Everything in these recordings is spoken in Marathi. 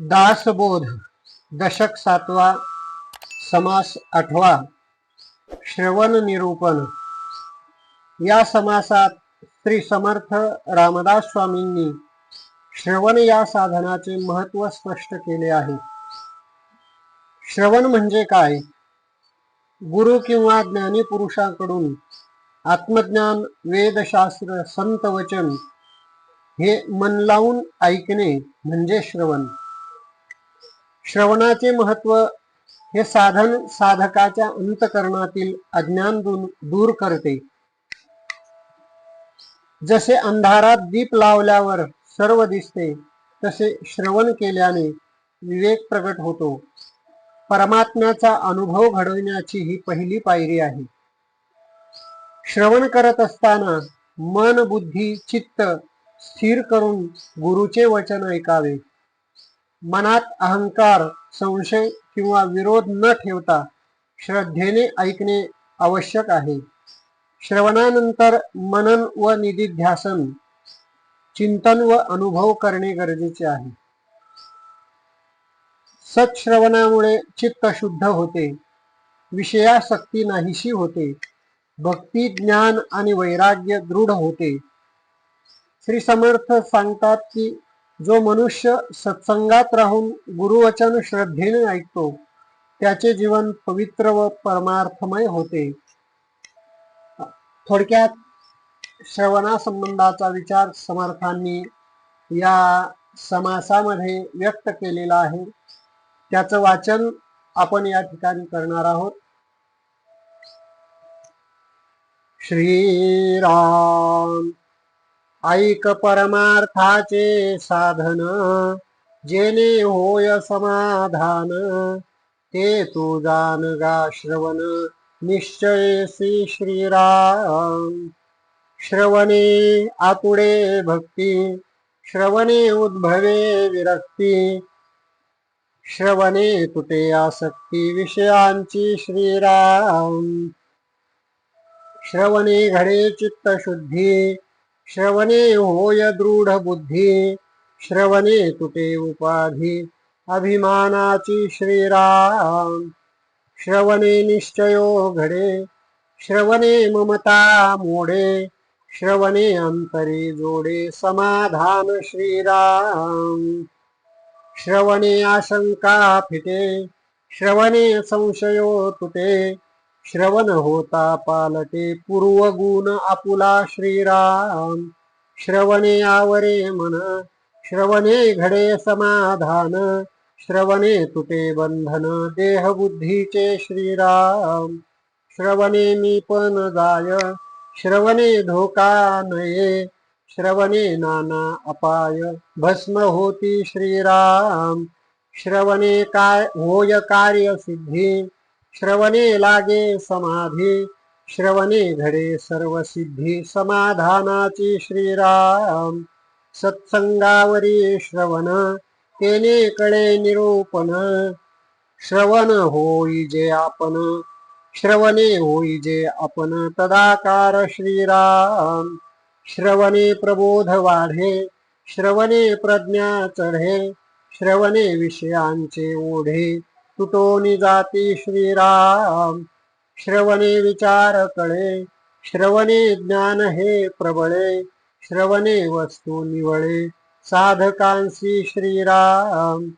दासबोध दशक सातवा समास आठवा श्रवण निरूपण. या समासात श्री समर्थ रामदास स्वामींनी श्रवण या साधनाचे महत्त्व स्पष्ट केले आहे. श्रवण म्हणजे काय? गुरु किंवा ज्ञानी पुरुषांकडून आत्मज्ञान वेदशास्त्र संत वचन हे मन लावून ऐकणे म्हणजे श्रवण. श्रवणाचे महत्त्व हे साधन साधकाच्या अंतकरणातील अज्ञान दूर दूर करते. जसे अंधारात दीप लावल्यावर सर्व दिसते तसे श्रवण केल्याने विवेक प्रगट होतो. परमात्म्याचा अनुभव घडविण्याची ही पहिली पायरी आहे. श्रवण करत असताना मन बुद्धी चित्त स्थिर करून गुरुचे वचन ऐकावे. मनात अहंकार संशय किंवा विरोध न ठेवता श्रद्धेने ऐकणे आवश्यक आहे. श्रवणानंतर मनन व निधिध्यासन चिंतन व अनुभव करणे गरजेचे आहे. सत्श्रवणामुळे चित्त शुद्ध होते विषयासक्ती नाहीशी होते भक्ती ज्ञान आणि वैराग्य दृढ होते. श्री समर्थ सांगतात की जो मनुष्य सत्संगात राहून गुरुवचन श्रद्धेने ऐकतो त्याचे जीवन पवित्र व परमार्थमय होते. थोडक्यात श्रवणासंबंधाचा विचार समर्थांनी या समासामध्ये व्यक्त केलेला आहे. त्याचं वाचन आपण या ठिकाणी करणार आहोत. श्रीराम ऐक परमार्थाचे साधन जेने होय समाधान ते तू जान गा श्रवण निश्चय श्री श्रीराम. श्रवणे आतुडे भक्ती श्रवणे उद्भवे विरक्ती श्रवणे तुटे आसक्ती विषयांची श्रीराम. श्रवणे घडे चित्त शुद्धी श्रवणे होय दृढ बुद्धी श्रवणे तुटे उपाधी अभिमानाची श्रीराम. श्रवणे निश्चयो घडे श्रवणे ममता मोडे श्रवणे अंतरे जोडे समाधान श्रीराम. श्रवणे आशंका फिटे श्रवणे संशयो तुटे श्रवण होता पालटे पूर्वगुण आपुला श्रीराम. श्रवणे आवरे मन श्रवणे घडे समाधान श्रवणे तुटे बंधन देह बुद्धीचे श्रीराम. श्रवणे मी पण जाय श्रवणे धोका नये श्रवणे नाना अपाय भस्म होती श्रीराम. श्रवणे काय होय कार्य सिद्धी श्रवणे लागे समाधी श्रवणे घडे सर्व सिद्धी समाधानाची श्रीराम। सत्संगावरी श्रवण तेने कळे निरूपण। श्रवण होई जे आपण श्रवणे होई जे आपण तदाकार श्रीराम। श्रवणे प्रबोध वाढे श्रवणे प्रज्ञा चढे श्रवणे विषयांचे ओढे। तुटोनी जाती श्रीराम। श्रवणे विचार कळे श्रवणे ज्ञान हे प्रबळे श्रवणे वस्तू निवळे। साधकांशी श्रीराम।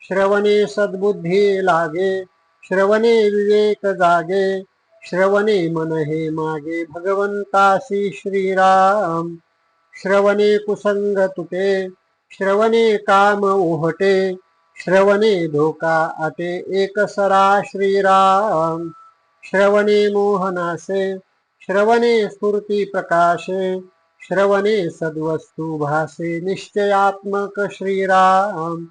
श्रवणे सद्बुद्धी लागे श्रवणे विवेक जागे श्रवणे मन हे मागे। भगवंतासी श्रीराम। श्रवणे कुसंग तुटे श्रवणे काम ओहटे श्रवणे धोका आटे एकसरा श्रीराम। श्रवणे मोहनासे श्रवणे स्फूर्ती प्रकाशे श्रवणे सद्वस्तु भासे निश्चयात्मक श्रीराम।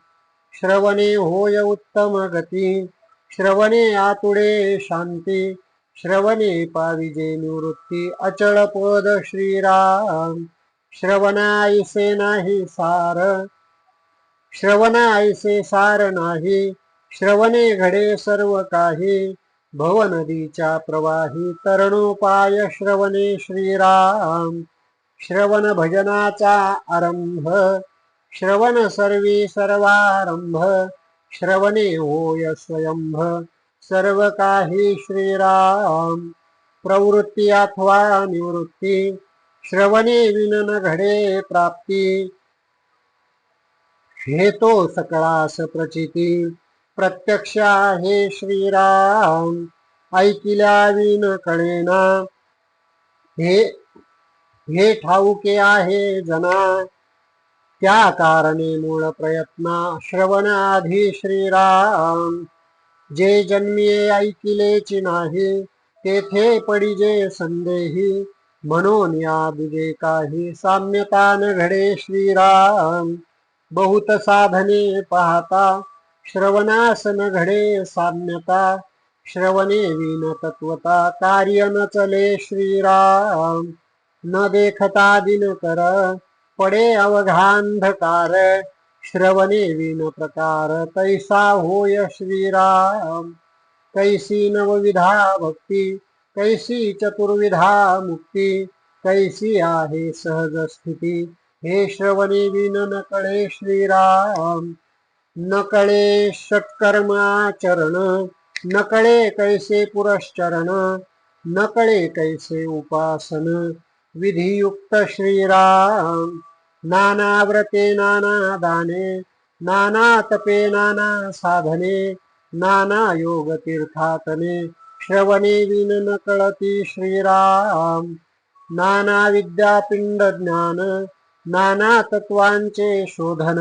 श्रवणे होय उत्तम गती श्रवणे आतुडे शांती श्रवणे पाविजे निवृत्ती अचळ पद श्रीराम। श्रवणायसे नाही सार श्रवणाईसे सार नाही श्रवणे घडे सर्व काही. भव नदीच्या प्रवाही तरणोपाय श्रवणे श्रीराम. श्रवण भजनाचा आरंभ श्रवण सर्वी सर्वारंभ श्रवणे होय स्वयंभ सर्व काही श्रीराम. प्रवृत्ती अथवा निवृत्ती श्रवणे विनन घडे प्राप्ती हे तो सकळास प्रचिती. प्रत्यक्ष आहे श्रीराम ऐकिल्या विन कळेना. हे हे ठाऊके आहे जना. त्या कारणे मूळ प्रयत्न श्रवण आधी श्रीराम. जे जन्मिये ऐकिलेची नाही तेथे पडिजे संदेही. म्हणून या दुजे काही साम्यता न घडे श्रीराम. बहुत साधने पाहता श्रवणास न घडे साम्यता श्रवणे विन तत्वता कार्य न चले श्रीराम. न देखता दिन कर पडे अवघांधकार श्रवणे विन प्रकार तैसा होय श्रीराम. कैसी नवविधा भक्ती कैसी चतुर्विधा मुक्ती कैसी आहे सहज स्थिती हे श्रवणे विन न कळे श्रीराम न कळे षटकर्माचरण न कळे कैसे पुरश्चरण न कळे कैसे उपासन. विधियुक्त श्रीराम नाना व्रते नाना दाने नाना तपे नाना साधने नाना योग तीर्थातने श्रवणे विन न कळती श्रीराम नाना विद्यापिंड ज्ञान नाना तत्वांचे शोधन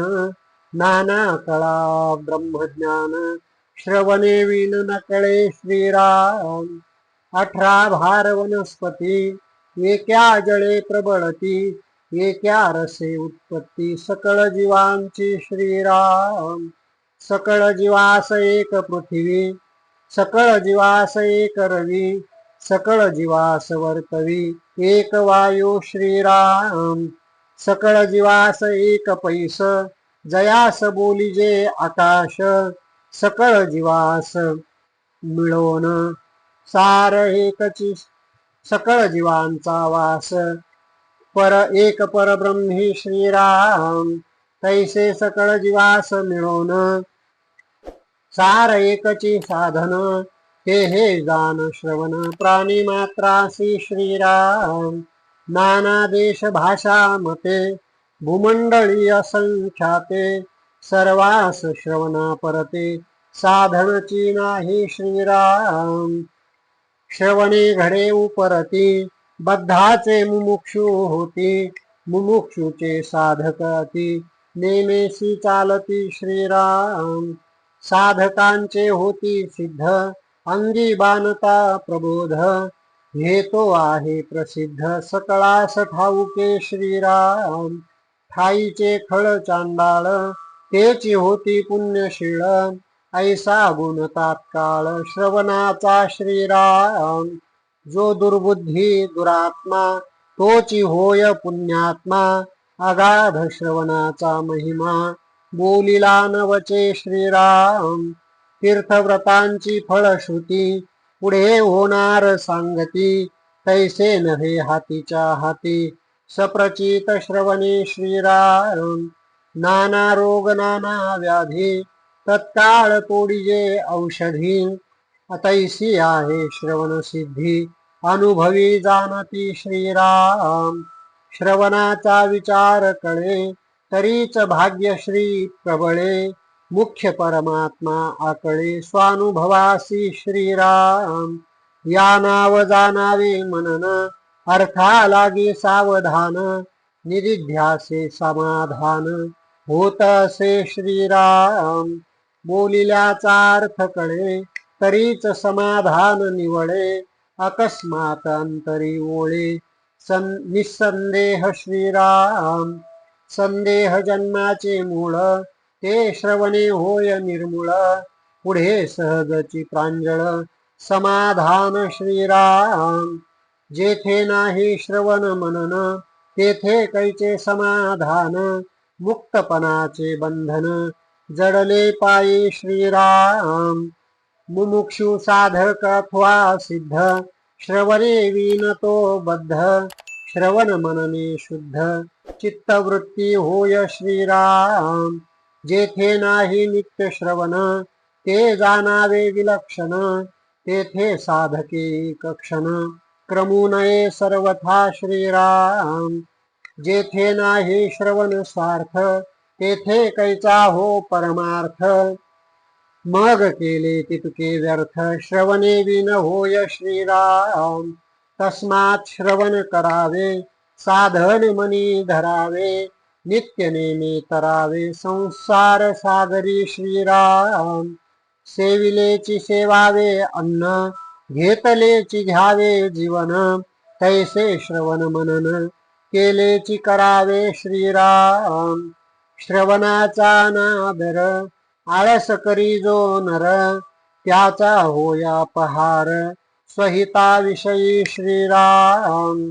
नाना कळा ब्रह्मज्ञान श्रवणे विन न कळे श्रीराम अठरा भार वनस्पती एक्या जळे प्रबळती एक्या रसे उत्पत्ती सकळ जीवांची श्रीराम सकळ जीवास एक पृथ्वी सकळ जीवास एक रवी सकळ जीवास वर्तवी एक वायू श्रीराम सकळ जीवास एक पैस जयास बोलिजे आकाश सकळ जीवास मिळवण सार एकची सकळ जीवांचा वास. पर एक परब्रह्मी श्रीराम तैसे सकळ जीवास मिळवण सार एकची साधन हे हे जान श्रवण. प्राणी मात्रासी श्रीराम. नाना देश भाषा मते भूमंडळी असंख्याते सर्वास श्रवणा परते साधनची नाही श्रीराम. श्रवणे घडे उपरती बद्धाचे मुमुक्षु होती मुमुक्षुचे साधक अति नेमेसी चालती श्रीराम. साधकांचे होती सिद्ध अंगी बानता प्रबोध हे तो आहे प्रसिद्ध सकळास ठाऊके श्रीराम. ठाईचे खळ चांडाळ तेची होती पुण्यशीळ. ऐसा गुण तात्काळ श्रवणाचा श्रीराम. जो दुर्बुद्धी दुरात्मा तोची होय पुण्यात्मा. अगाध श्रवणाचा महिमा बोलिला नवचे श्रीराम. तीर्थव्रतांची फळश्रुती पुढे होणार सांगती. तैसे नव्हे हातीच्या हाती. सप्रचित श्रवणे श्रीराम. नाना रोग नाना व्याधी. तत्काळ तोडिजे औषधी. तैसी आहे श्रवण सिद्धी. अनुभवी जाणती श्रीराम. श्रवणाचा विचार कळे. तरीच भाग्यश्री प्रबळे. मुख्य परमात्मा आकळे स्वानुभवासी श्रीराम. या नाव जाणावे मनन अर्था लागे सावधान निरिध्यासे समाधान. होत असे श्रीराम बोलिल्याचा अर्थ कळे तरीच समाधान निवळे अकस्मात अंतरी ओळे. सं निसंदेह श्रीराम संदेह जन्माचे मूळ ते श्रवणे होय निर्मूळ. पुढे सहजची प्रांजळ. समाधान श्रीराम. जेथे नाही श्रवण मनन तेथे कैचे समाधान. मुक्तपणाचे बंधन. जडले पायी श्रीराम. मुमुक्षु साधक अथवा सिद्ध. श्रवणे विनतो बद्ध. श्रवण मनने शुद्ध. चित्तवृत्ती होय श्रीराम. जेथे नाही नित्य श्रवण ते जाणावे विलक्षण तेथे साधके कक्षण. क्रमुनये सर्वथा श्रीराम. जेथे नाही श्रवण स्वार्थ तेथे कैचा हो परमार्थ. मग केले तितके व्यर्थ श्रवणे विन होय श्रीराम. तस्मात श्रवण करावे साधन मनी धरावे नित्य नेमे तरावे संसार सागरी श्रीराम. सेविलेची सेवावे अन्न घेतलेची घ्यावे जीवन. तैसे श्रवण मनन केलेची करावे श्रीराम. श्रवणाचा नादर आळस करी जो नर त्याचा होया पहार स्वहिताविषयी श्रीराम.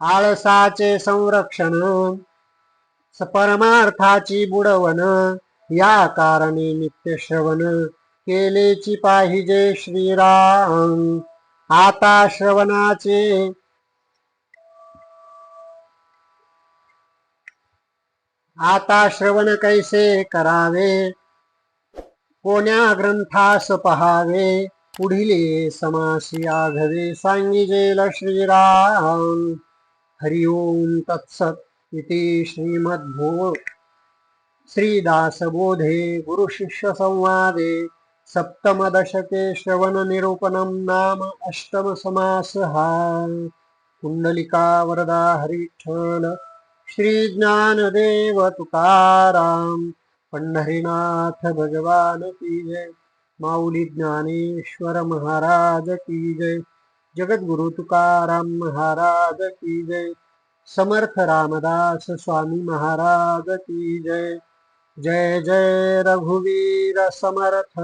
आळसाचे संरक्षण परमार्थाची बुडवण. या कारणे नित्य श्रवण केलेची पाहिजे श्रीराम. आता श्रवणाचे आता श्रवण कैसे करावे? कोण्या ग्रंथास पहावे? पुढील समासी आघवे सांगिजेल श्रीराम. हरि ओम तत्सत इति श्रीमद्भो श्रीदासबोधे गुरुशिष्यसंवादे सप्तमदशके श्रवणनिरूपणं नाम अष्टमसमासः समासः। कुंडलिका वरदा हरिठल श्री तुकाराम पंढरीनाथ भगवान की जय। माऊली ज्ञानेश्वर महाराज की जय। जगद्गुरु तुकाराम महाराज की जय। समर्थ रामदास स्वामी महाराज की जय। जय जय रघुवीर समर्थ।